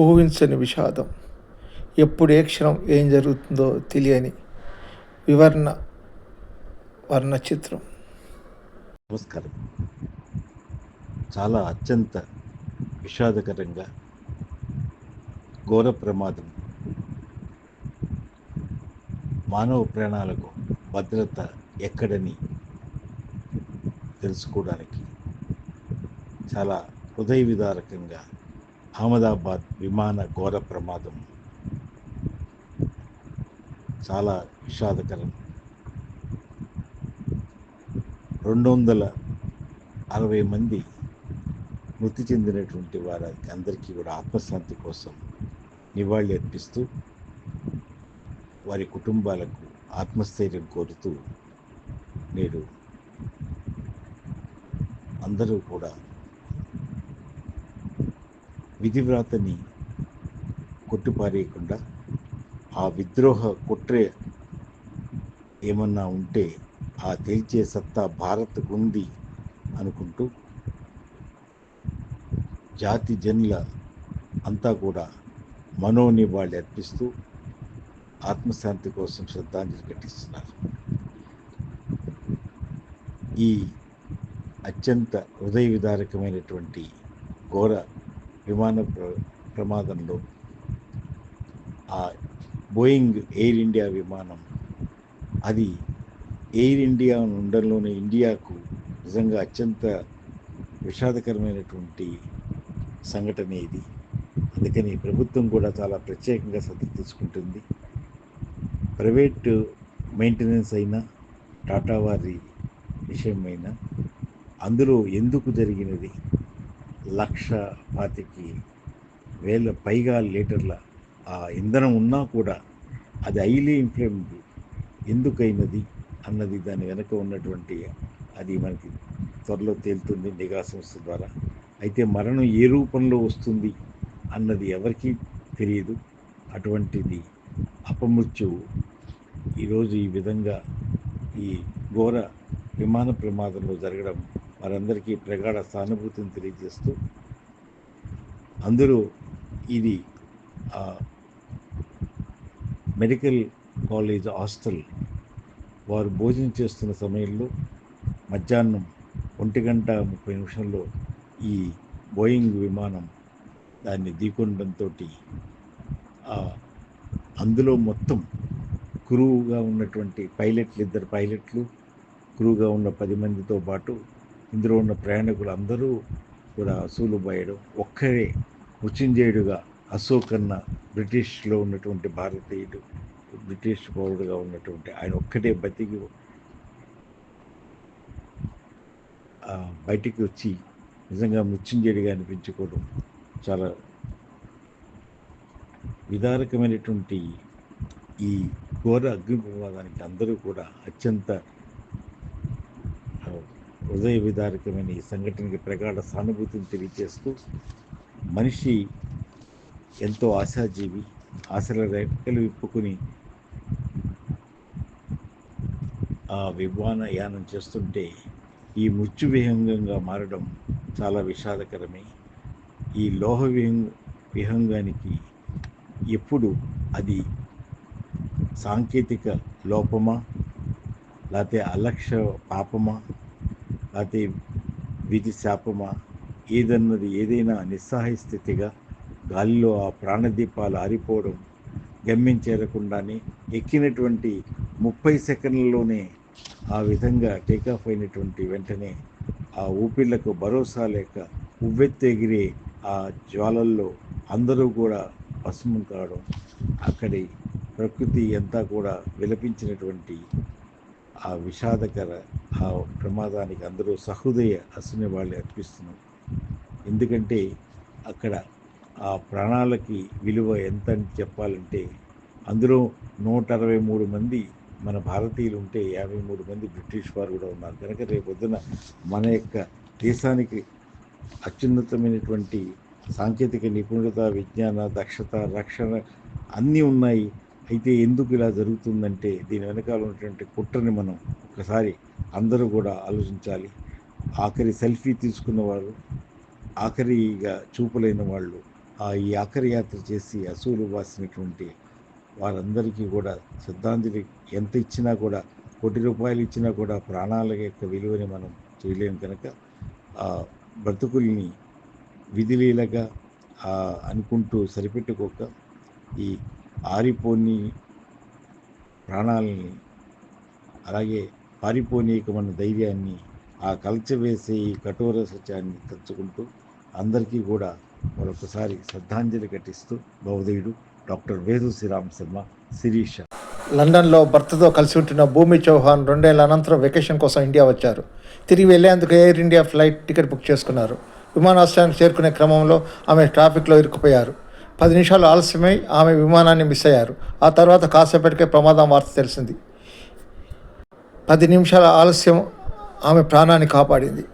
ఊహించని విషాదం. ఎప్పుడు ఏ క్షణం ఏం జరుగుతుందో తెలియని వివరణ వర్ణ చిత్రం. నమస్కారం. చాలా అత్యంత విషాదకరంగా ఘోర ప్రమాదం మానవ ప్రాణాలకు భద్రత ఎక్కడని తెలుసుకోవడానికి చాలా హృదయ విదారకంగా అహ్మదాబాద్ విమాన ఘోర ప్రమాదం. చాలా విషాదకరం. రెండు వందల అరవై మంది మృతి చెందినటువంటి వారికి అందరికీ కూడా ఆత్మశాంతి కోసం నివాళి అర్పిస్తూ వారి కుటుంబాలకు ఆత్మస్థైర్యం కోరుతూ నేడు అందరూ కూడా విధివ్రాతని కొట్టిపారేయకుండా ఆ విద్రోహ కుట్రే ఏమన్నా ఉంటే ఆ తేల్చే సత్తా భారత్కు ఉంది అనుకుంటూ జాతి జనుల అంతా కూడా మనోనివాళి అర్పిస్తూ ఆత్మశాంతి కోసం శ్రద్ధాంజలి ఘటిస్తున్నారు. ఈ అత్యంత హృదయ విదారకమైనటువంటి ఘోర విమాన ప్ర- ప్రమాదంలో ఆ బోయింగ్ ఎయిర్ ఇండియా విమానం అది ఎయిర్ ఇండియా ఉండడంలోనే ఇండియాకు నిజంగా అత్యంత విషాదకరమైనటువంటి సంఘటన ఇది. అందుకని ప్రభుత్వం కూడా చాలా ప్రత్యేకంగా శ్రద్ధ తీసుకుంటుంది. ప్రైవేట్ మెయింటెనెన్స్ అయినా టాటా వారి విషయమైనా అందులో ఎందుకు జరిగినది? లక్ష పాతికి వేల పైగా లీటర్ల ఆ ఇంధనం ఉన్నా కూడా అది హైలీ ఇన్ఫ్లేమ్డ్ ఎందుకైనది అన్నది దాని వెనక ఉన్నటువంటి అది మనకి త్వరలో తేలుతుంది నిఘా సంస్థ ద్వారా. అయితే మరణం ఏ రూపంలో వస్తుంది అన్నది ఎవరికీ తెలియదు. అటువంటిది అపమృత్యువు ఈరోజు ఈ విధంగా ఈ ఘోర విమాన ప్రమాదంలో జరగడం వారందరికీ ప్రగాఢ సానుభూతిని తెలియజేస్తూ అందరూ ఇది ఆ, మెడికల్ కాలేజ్ హాస్టల్ వారు భోజనం చేస్తున్న సమయంలో మధ్యాహ్నం ఒంటి గంట ముప్పై నిమిషంలో ఈ బోయింగ్ విమానం దాన్ని ఢీకొనడంతో అందులో మొత్తం క్రూగా ఉన్నటువంటి పైలట్లు ఇద్దరు పైలట్లు క్రూగా ఉన్న పది మందితో పాటు ఇందులో ఉన్న ప్రయాణికులు అందరూ కూడా అసూలు పోయడం ఒక్కరే మృత్యుంజయుడుగా అశోకన్న బ్రిటిష్లో ఉన్నటువంటి భారతీయుడు బ్రిటిష్ పౌరుడుగా ఉన్నటువంటి ఆయన ఒక్కటే బతికి ఆ, బయటికి వచ్చి నిజంగా మృత్యుంజయుడిగా అనిపించుకోవడం చాలా విదారకమైనటువంటి ఈ ఘోర అగ్ని ప్రమాదానికి అందరూ కూడా అత్యంత హృదయ విదారకమైన ఈ సంఘటనకి ప్రగాఢ సానుభూతిని తెలియజేస్తూ మనిషి ఎంతో ఆశాజీవి ఆశల రెక్కలు విప్పుకుని ఆ విమానయానం చేస్తుంటే ఈ మృత్యు విహంగంగా మారడం చాలా విషాదకరమే. ఈ లోహ విహంగ విహంగానికి ఎప్పుడు అది సాంకేతిక లోపమా లేకపోతే అలక్ష్య పాపమా అది విధి శాపమా? ఏదన్నది ఏదైనా నిస్సహాయ స్థితిగా గాలిలో ఆ ప్రాణదీపాలు ఆరిపోవడం గమ్యం చేరకుండానే ఎక్కినటువంటి ముప్పై సెకండ్లలోనే ఆ విధంగా టేకాఫ్ అయినటువంటి వెంటనే ఆ ఊపిళ్ళకు భరోసా లేక ఉవ్వెత్తెగిరే ఆ జ్వాలల్లో అందరూ కూడా పసుము కావడం అక్కడి ప్రకృతి అంతా కూడా విలపించినటువంటి ఆ విషాదకర ఆ ప్రమాదానికి అందరూ సహృదయ అసలు వాళ్ళు అర్పిస్తున్నాం ఎందుకంటే అక్కడ ఆ ప్రాణాలకి విలువ ఎంత అని చెప్పాలంటే అందులో నూట అరవై మూడు మంది మన భారతీయులు ఉంటే యాభై మూడు మంది బ్రిటిష్ వారు కూడా ఉన్నారు. కనుక రేపు పొద్దున మన యొక్క దేశానికి అత్యున్నతమైనటువంటి సాంకేతిక నిపుణత విజ్ఞాన దక్షత రక్షణ అన్నీ ఉన్నాయి. అయితే ఎందుకు ఇలా జరుగుతుందంటే దీని వెనకాల ఉన్నటువంటి కుట్రని మనం ఒకసారి అందరూ కూడా ఆలోచించాలి. ఆఖరి సెల్ఫీ తీసుకున్న వాళ్ళు ఆఖరిగా చూపలేని వాళ్ళు ఆ ఈ ఆఖరి యాత్ర చేసి అసూలు వాసినటువంటి వారందరికీ కూడా శ్రద్ధాంజలి ఎంత ఇచ్చినా కూడా కోటి రూపాయలు ఇచ్చినా కూడా ప్రాణాల యొక్క విలువని మనం చేయలేము కనుక ఆ బ్రతుకుల్ని విధిలీలగా అనుకుంటూ సరిపెట్టుకోక ఈ ఆరిపోని ప్రాణాలని అలాగే పారిపోనీకమైన ధైర్యాన్ని ఆ కలచవేసే ఈ కఠోర సత్యాన్ని తెచ్చుకుంటూ అందరికీ కూడా మరొకసారి శ్రద్ధాంజలి ఘటిస్తూ భవదేయుడు డాక్టర్ వేదు శ్రీరామ్ శర్మ శిరీష. లండన్లో భర్తతో కలిసి ఉంటున్న భూమి చౌహాన్ రెండేళ్ళ అనంతరం వెకేషన్ కోసం ఇండియా వచ్చారు. తిరిగి వెళ్ళేందుకు Air India flight ticket book చేసుకున్నారు. విమానాశ్రయానికి చేరుకునే క్రమంలో ఆమె ట్రాఫిక్లో ఇరుక్కుపోయారు. పది నిమిషాలు ఆలస్యమై ఆమె విమానాన్ని మిస్ అయ్యారు. ఆ తర్వాత కాసేపటికే ప్రమాదం వార్త తెలిసింది. పది నిమిషాల ఆలస్యం ఆమె ప్రాణాన్ని కాపాడింది.